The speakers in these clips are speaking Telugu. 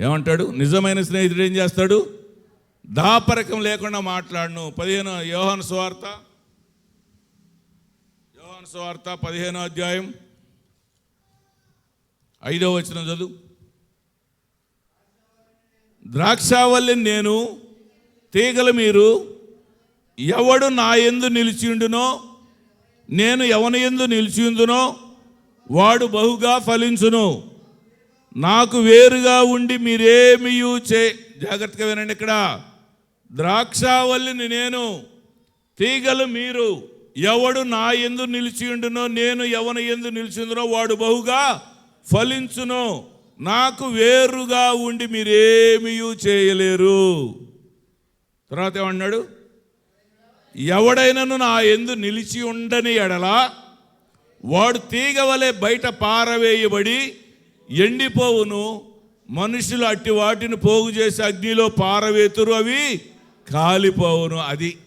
ఏమంటాడు? నిజమైన స్నేహితుడు ఏం చేస్తాడు? దాపరకం లేకుండా మాట్లాడను. పదిహేను యోహాను సువార్త. యోహాను సువార్త పదిహేనో అధ్యాయం. ఐదో వచ్చిన చదువు. ద్రాక్షావల్లి నేను తీగలు మీరు ఎవడు నా ఎందు నిలిచిండునో నేను ఎవని ఎందు నిలిచిందునో వాడు బహుగా ఫలించును. నాకు వేరుగా ఉండి మీరేమీ చే జాగ్రత్తగా వినండి ఇక్కడ. ద్రాక్షావల్లిని నేను తీగలు మీరు ఎవడు నా ఎందు నిలిచియుండునో నేను ఎవని ఎందు నిలిచిందునో వాడు బహుగా ఫలించును. నాకు వేరుగా ఉండి మీరేమీ చేయలేరు. తర్వాత ఏమన్నాడు? ఎవడైనను నా ఎందు నిలిచి ఉండని ఎడలా వాడు తీగ వలె బయట పారవేయబడి ఎండిపోవును. మనుషులు అట్టి వాటిని పోగు చేసి అగ్నిలో పారవేతురు అవి కాలిపోవును. అది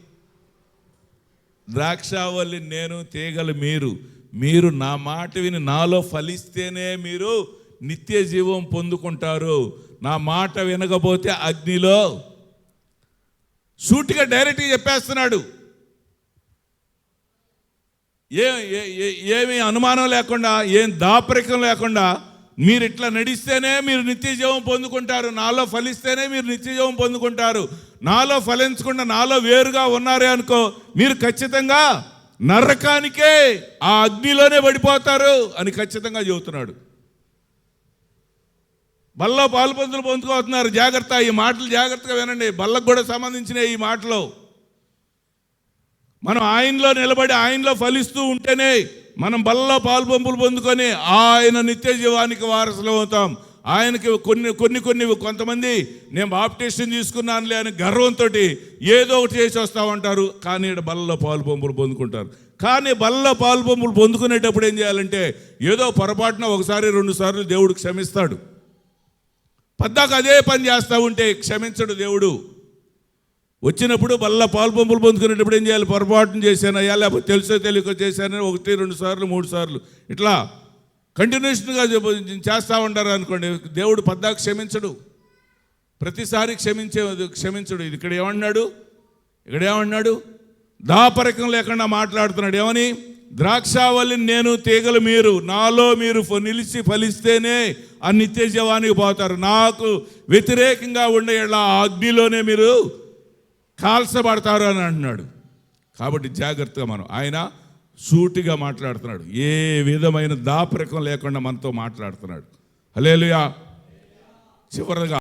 ద్రాక్షావల్లి నేను తీగలు మీరు. మీరు నా మాట విని నాలో ఫలిస్తేనే మీరు నిత్య జీవం పొందుకుంటారు. నా మాట వినకపోతే అగ్నిలో సూటిగా డైరెక్ట్గా చెప్పేస్తున్నాడు. ఏ ఏమి ఏ- ఏమీ అనుమానం లేకుండా ఏం దాపరికం లేకుండా మీరు ఇట్లా నడిస్తేనే మీరు నిత్యజీవం పొందుకుంటారు. నాలో ఫలిస్తేనే మీరు నిత్యజీవం పొందుకుంటారు. నాలో ఫలించకుండా నాలో వేరుగా ఉన్నారే అనుకో మీరు ఖచ్చితంగా నరకానికే ఆ అగ్నిలోనే పడిపోతారు అని ఖచ్చితంగా చెబుతున్నాడు. బల్లో పాలు పందులు పొందుకోతున్నారు జాగ్రత్త ఈ మాటలు జాగ్రత్తగా వినండి. బల్లకు కూడా సంబంధించిన ఈ మాటలు. మనం ఆయనలో నిలబడి ఆయనలో ఫలిస్తూ ఉంటేనే మనం బల్ల పాల్పంపులు పొందుకొని ఆయన నిత్య జీవానికి వారసులు అవుతాం. ఆయనకి కొన్ని కొన్ని కొన్ని కొంతమంది నేను బాప్టేషన్ తీసుకున్నానులే అని గర్వంతో ఏదో ఒకటి చేసి వస్తామంటారు కానీ ఈడ బల్ల పాలు పంపులు పొందుకుంటారు. కానీ బల్ల పాలు పంపులు పొందుకునేటప్పుడు ఏం చేయాలంటే ఏదో పొరపాటున ఒకసారి రెండు సార్లు దేవుడు క్షమిస్తాడు. పద్దాక అదే పని చేస్తూ ఉంటే క్షమించడు దేవుడు. వచ్చినప్పుడు బల్ల పాలు పంపులు పొందుకునేటప్పుడు ఏం చేయాలి? పొరపాటున చేశానయ్యా లేకపోతే తెలుసో తెలియక చేశానని ఒకటి రెండు సార్లు మూడు సార్లు. ఇట్లా కంటిన్యూషన్గా చేస్తూ ఉంటారు అనుకోండి దేవుడు పద్దాకు క్షమించడు. ప్రతిసారి క్షమించే క్షమించడు. ఇది ఇక్కడ ఏమన్నాడు? ఇక్కడ ఏమన్నాడు? దాపరికం లేకుండా మాట్లాడుతున్నాడు. ఏమని? ద్రాక్షావల్లి నేను తీగలు మీరు నాలో మీరు నిలిచి ఫలిస్తేనే ఆ నిత్య జీవానికి పోతారు. నాకు వ్యతిరేకంగా ఉండే ఇలా అగ్నిలోనే మీరు కాల్చబడతారు అని అంటున్నాడు. కాబట్టి జాగ్రత్తగా మనం ఆయన సూటిగా మాట్లాడుతున్నాడు. ఏ విధమైన దాపరికం లేకుండా మనతో మాట్లాడుతున్నాడు. హలేలుయా చివరగా